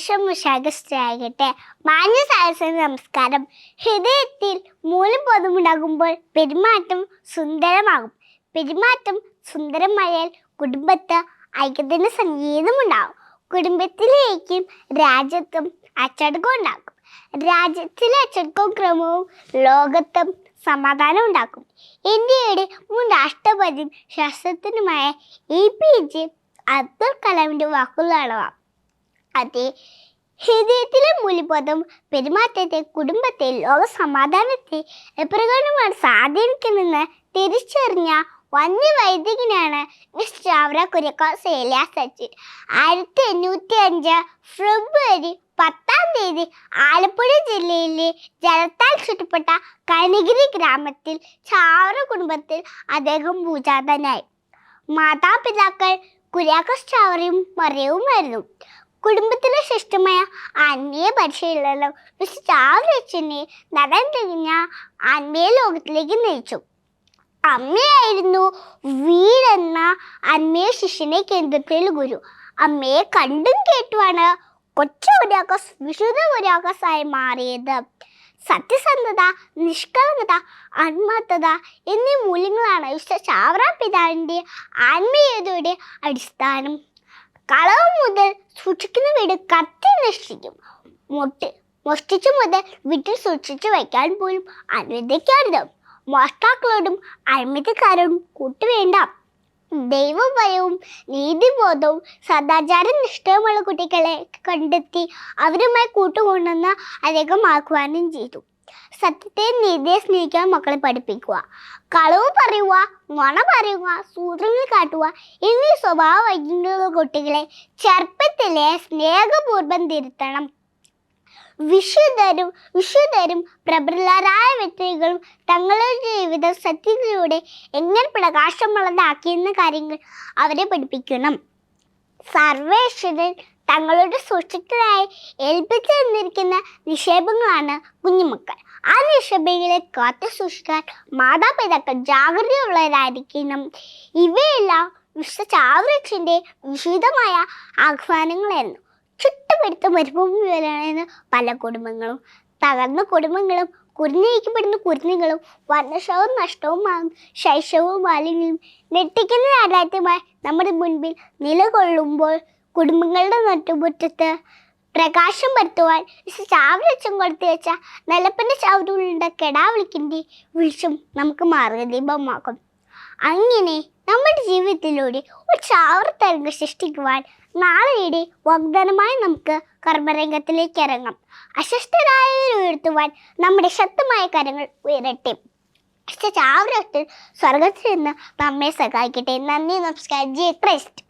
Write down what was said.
ഈശ്വരകൃഷ്ണാകട്ടെ മാന്യ സാഹസിക നമസ്കാരം. ഹൃദയത്തിൽ മൂലം ബോധമുണ്ടാകുമ്പോൾ പെരുമാറ്റം സുന്ദരമാകും. പെരുമാറ്റം സുന്ദരമായാൽ കുടുംബത്ത് ഐക്യത്തിന് സംഗീതമുണ്ടാകും കുടുംബത്തിലേക്കും രാജ്യത്തും അച്ചടക്കം ഉണ്ടാക്കും രാജ്യത്തിലെ അച്ചടക്കവും ക്രമവും ലോകത്തും സമാധാനം ഉണ്ടാക്കും ഇന്ത്യയുടെ മുൻ രാഷ്ട്രപതി ശാസ്ത്രത്തിനുമായ എ പി ജെ അബ്ദുൽ കലാമിന്റെ വാക്കുകളാണ് അതെ. ഹൃദയത്തിലെ മൂല്യബോധം പെരുമാറ്റത്തെ കുടുംബത്തെ ലോക സമാധാനത്തെ എപ്രകാരമാണ് സ്വാധീനിക്കുന്നതെന്ന് തിരിച്ചറിഞ്ഞ വന്യ വൈദികനാണ് മിസ് ചാവറ സേലിയ സച്ചിൻ. ആയിരത്തി എണ്ണൂറ്റി അഞ്ച് ഫെബ്രുവരി പത്താം തീയതി ആലപ്പുഴ ജില്ലയിലെ ജലത്താൽ ചുറ്റപ്പെട്ട കനഗിരി ഗ്രാമത്തിൽ ചാവറ കുടുംബത്തിൽ അദ്ദേഹം പൂജാതനായി മാതാപിതാക്കൾ കുര്യാക്കോസ് ചാവറയും മറിയവുമായിരുന്നു. കുടുംബത്തിലെ ശ്രേഷ്ഠമായ ആത്മീയ പരിശീലനം മിസ്റ്റർ ചാവറച്ചനെ നടൻ തികഞ്ഞ ആത്മീയ ലോകത്തിലേക്ക് നയിച്ചു. അമ്മയായിരുന്നു വീരെന്ന ആത്മീയ ശിഷ്യനെ കേന്ദ്രത്തിൽ ഗുരു. അമ്മയെ കണ്ടും കേട്ടുമാണ് കൊച്ചു കുര്യാക്കോസ് വിശുദ്ധ കുര്യാക്കോസായി മാറിയത്. സത്യസന്ധത നിഷ്കളങ്കത ആത്മാർത്ഥത എന്നീ മൂല്യങ്ങളാണ് വിശ്വ ചാവറ പിതാവിന്റെ ആത്മീയതയുടെ അടിസ്ഥാനം. കളവ് മുതൽ സൂക്ഷിക്കുന്ന വീട് കത്തി നശിക്കും മുട്ട് മോഷ്ടിച്ചു മുതൽ വീട്ടിൽ സൂക്ഷിച്ചു വയ്ക്കാൻ പോലും അനുവദിക്കരുത് മോഷ്ടാക്കളോടും അഴിമതിക്കാരോടും കൂട്ടുവേണ്ട. ദൈവഭയവും നീതിബോധവും സദാചാര നിഷ്ഠയുമുള്ള കുട്ടികളെ കണ്ടെത്തി അവരുമായി കൂട്ടുകൊണ്ടെന്ന് അദ്ദേഹം ആഹ്വാനം ചെയ്തു. സത്യത്തെ നീതിയെ സ്നേഹിക്കാൻ മക്കളെ പഠിപ്പിക്കുക. കളവ് പറയുക നുണ പറയുക സൂത്രങ്ങൾ കാട്ടുക എന്നീ സ്വഭാവ വൈകല്യമുള്ള കുട്ടികളെ ചെറുപ്പത്തിലെ സ്നേഹപൂർവം തിരുത്തണം. വിശുദ്ധരും വിശുദ്ധരും പ്രബലരായ വ്യക്തികളും തങ്ങളുടെ ജീവിതം സത്യത്തിലൂടെ എങ്ങനെ പ്രകാശമുള്ളതാക്കിയെന്ന കാര്യങ്ങൾ അവരെ പഠിപ്പിക്കണം. സർവേശ്വരൻ തങ്ങളുടെ സൃഷ്ടികളായി ഏൽപ്പിച്ചു തന്നിരിക്കുന്ന നിക്ഷേപങ്ങളാണ് കുഞ്ഞുമക്കൾ. ആ നിക്ഷേപങ്ങളെ കാത്തു സൂക്ഷിക്കാൻ മാതാപിതാക്കൾ ജാഗ്രതയുള്ളവരായിരിക്കണം. ഇവയെല്ലാം വിശുദ്ധ ചാവൃക്ഷന്റെ വിശുദ്ധമായ ആഹ്വാനങ്ങളായിരുന്നു. ചുറ്റുപിടുത്ത മരുഭൂമി പോലെയാണ് പല കുടുംബങ്ങളും തകർന്ന കുടുംബങ്ങളും കുരുന്നയിക്കപ്പെടുന്ന കുരുന്നുകളും വർണശവും നഷ്ടവുമാകും ശൈശവും മാലിന്യവും ഞെട്ടിക്കുന്ന യാഥാർത്ഥ്യമായി നമ്മുടെ മുൻപിൽ നിലകൊള്ളുമ്പോൾ കുടുംബങ്ങളുടെ നട്ടുമുറ്റത്ത് പ്രകാശം പരത്തുവാൻ ചാവരച്ചും കൊടുത്തു വെച്ച നിലപ്പന്റെ ചാവരുകളുടെ കെടാവിളിക്കിന്റെ വിളിച്ചും നമുക്ക് മാർഗദീപമാക്കും. അങ്ങനെ നമ്മുടെ ജീവിതത്തിലൂടെ ഒരു ചാവർത്തരംഗം സൃഷ്ടിക്കുവാൻ നാളെയുടെ വാഗ്ദാനമായി നമുക്ക് കർമ്മരംഗത്തിലേക്ക് ഇറങ്ങാം. അശക്തരായവരെ ഉയർത്തുവാൻ നമ്മുടെ ശക്തമായ കരങ്ങൾ ഉയരട്ടെ. ചാവരത്തിൽ സ്വർഗത്തിൽ നിന്ന് നമ്മെ സഹായിക്കട്ടെ. നന്ദി നമസ്കാരം. G Christ